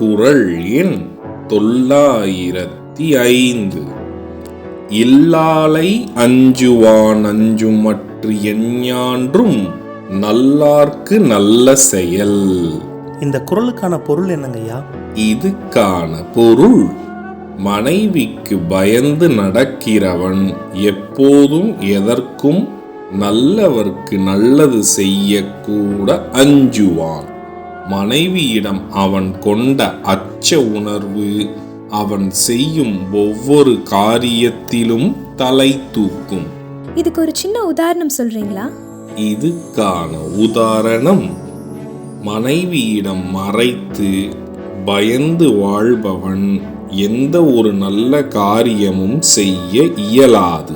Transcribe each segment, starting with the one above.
குரல் எண் தொள்ளாயிரத்தி ஐந்து. இல்லாலை அஞ்சுவான் அஞ்சுமற்று எஞ்ஞான்றும் நல்லார்க்கு நல்ல செயல். இந்த குரலுக்கான பொருள் என்னங்க ஐயா இதுக்கான பொருள் மனைவிக்கு பயந்து நடக்கிறவன் எப்போதும் எதற்கும் நல்லவர்க்கு நல்லது செய்யக்கூட அஞ்சுவான். மனைவியிடம் அவன் கொண்ட அச்ச உணர்வு அவன் செய்யும் ஒவ்வொரு காரியத்திலும் தலை தூக்கும். இதுக்கு ஒரு சின்ன உதாரணம் சொல்றீங்களா? இதுக்கான உதாரணம் மனைவியிடம் மறைத்து பயந்து வாழ்பவன் எந்த ஒரு நல்ல காரியமும் செய்ய இயலாது.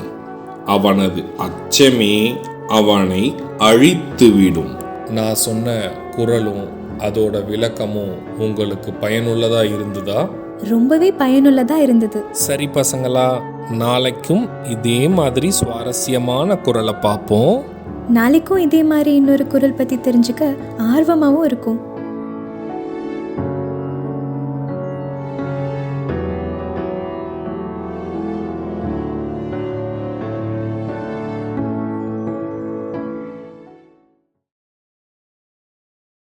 அவனது அச்சமே அவனை அழித்துவிடும். நான் சொன்ன குரலும் அதோட விளக்கமும் உங்களுக்கு பயனுள்ளதா இருந்ததா? ரொம்பவே பயனுள்ளதா இருந்தது. சரி பசங்களா நாளைக்கும் இதே மாதிரி சுவாரஸ்யமான குரலை பார்ப்போம். நாளைக்கும் இதே மாதிரி இன்னொரு குரல் பத்தி தெரிஞ்சுக்க ஆர்வமாவும் இருக்கும்.